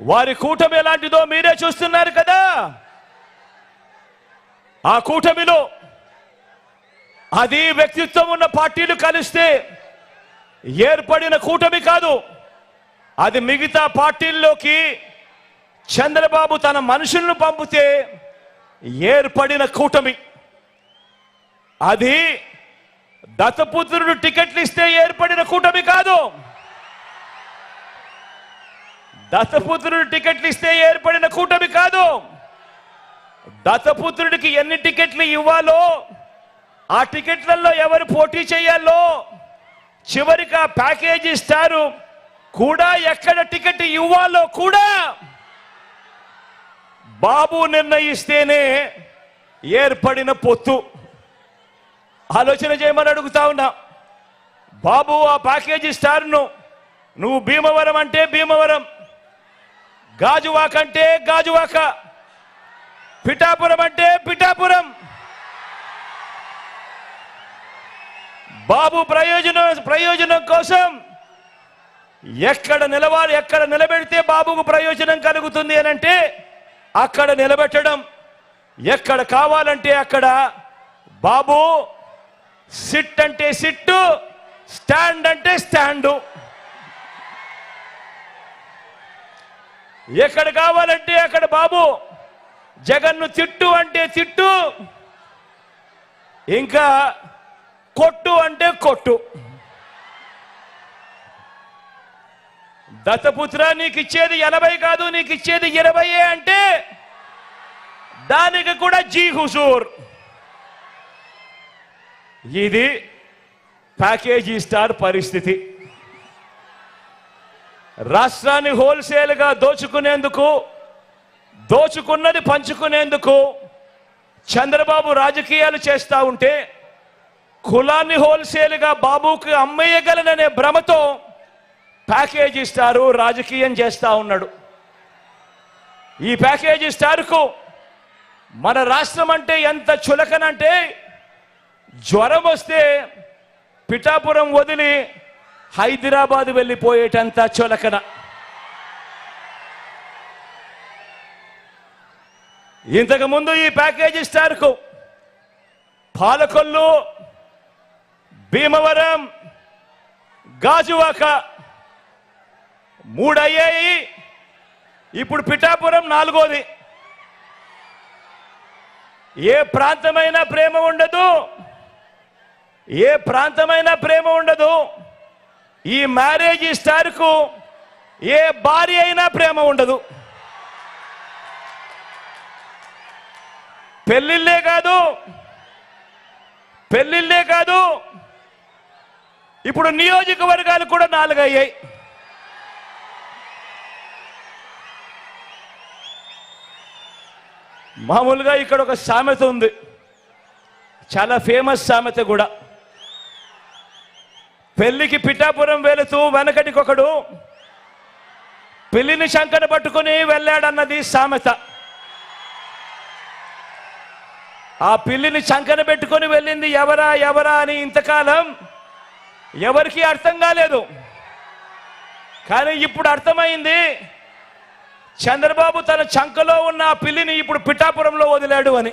వారి కూటమి ఎలాంటిదో మీరే చూస్తున్నారు కదా. ఆ కూటమిలో అది వ్యక్తిత్వం ఉన్న పార్టీలు కలిస్తే ఏర్పడిన కూటమి కాదు. అది మిగతా పార్టీల్లోకి చంద్రబాబు తన మనుషులను పంపితే ఏర్పడిన కూటమి. అది దత్తపుత్రుడు టికెట్లు ఇస్తే ఏర్పడిన కూటమి కాదు. దత్తపుత్రుడు టికెట్లు ఇస్తే ఏర్పడిన కూటమి కాదు. దత్తపుత్రుడికి ఎన్ని టికెట్లు ఇవ్వాలో ఆ టికెట్లలో ఎవరు పోటీ చేయాలో చివరికి ఆ ప్యాకేజీ ఇస్తారు. కూడా ఎక్కడ టికెట్ ఇవ్వాలో కూడా బాబు నిర్ణయిస్తేనే ఏర్పడిన పొత్తు. ఆలోచన చేయమని అడుగుతా ఉన్నా. బాబు ఆ ప్యాకేజీ స్టార్ను నువ్వు భీమవరం అంటే భీమవరం. గాజువాక అంటే గాజువాక. పిఠాపురం అంటే పిఠాపురం. బాబు ప్రయోజనం ప్రయోజనం కోసం ఎక్కడ నిలవాలి ఎక్కడ నిలబెడితే బాబుకు ప్రయోజనం కలుగుతుంది అని అంటే అక్కడ నిలబెట్టడం. ఎక్కడ కావాలంటే అక్కడ బాబు సిట్ అంటే సిట్టు స్టాండ్ అంటే స్టాండు. ఎక్కడ కావాలంటే అక్కడ బాబు. జగన్ను తిట్టు అంటే తిట్టు. ఇంకా కొట్టు అంటే కొట్టు. దత్తపుత్ర నీకు ఇచ్చేది ఎనభై కాదు నీకు ఇచ్చేది ఇరవై అంటే దానికి కూడా జీ హుజూర్. ఇది ప్యాకేజీ స్టార్ పరిస్థితి. రాష్ట్రాన్ని హోల్సేల్గా దోచుకునేందుకు దోచుకున్నది పంచుకునేందుకు చంద్రబాబు రాజకీయాలు చేస్తా ఉంటే కులాన్ని హోల్సేల్గా బాబుకి అమ్మేయగలననే భ్రమతో ప్యాకేజీ స్టారు రాజకీయం చేస్తూ ఉన్నాడు. ఈ ప్యాకేజీ స్టార్కు మన రాష్ట్రం అంటే ఎంత చులకనంటే జ్వరం వస్తే పిఠాపురం వదిలి హైదరాబాద్ వెళ్ళిపోయేటంత చొలకన. ఇంతకుముందు ఈ ప్యాకేజీ స్టార్కు. పాలకొల్లు భీమవరం గాజువాక మూడు అయ్యాయి ఇప్పుడు పిఠాపురం నాలుగోది. ఏ ప్రాంతమైనా ప్రేమ ఉండదు. ఏ ప్రాంతమైనా ప్రేమ ఉండదు. ఈ మ్యారేజ్ స్టార్కు ఏ భార్య అయినా ప్రేమ ఉండదు. పెళ్ళిళ్ళే కాదు పెళ్ళిళ్ళే కాదు ఇప్పుడు నియోజకవర్గాలు కూడా నాలుగు అయ్యాయి మామూలుగా ఇక్కడ ఒక సామెత ఉంది. చాలా ఫేమస్ సామెత కూడా. పెళ్ళికి పిఠాపురం వెళుతూ వెనకటికొకడు పెళ్ళిని శంకర పట్టుకుని వెళ్ళాడన్నది సామెత. ఆ పిల్లిని చంకన పెట్టుకొని వెళ్ళింది ఎవరా ఎవరా అని ఇంతకాలం ఎవరికి అర్థం కాలేదు. కానీ ఇప్పుడు అర్థమైంది చంద్రబాబు తన చంకలో ఉన్న ఆ పిల్లిని ఇప్పుడు పిఠాపురంలో వదిలాడు అని.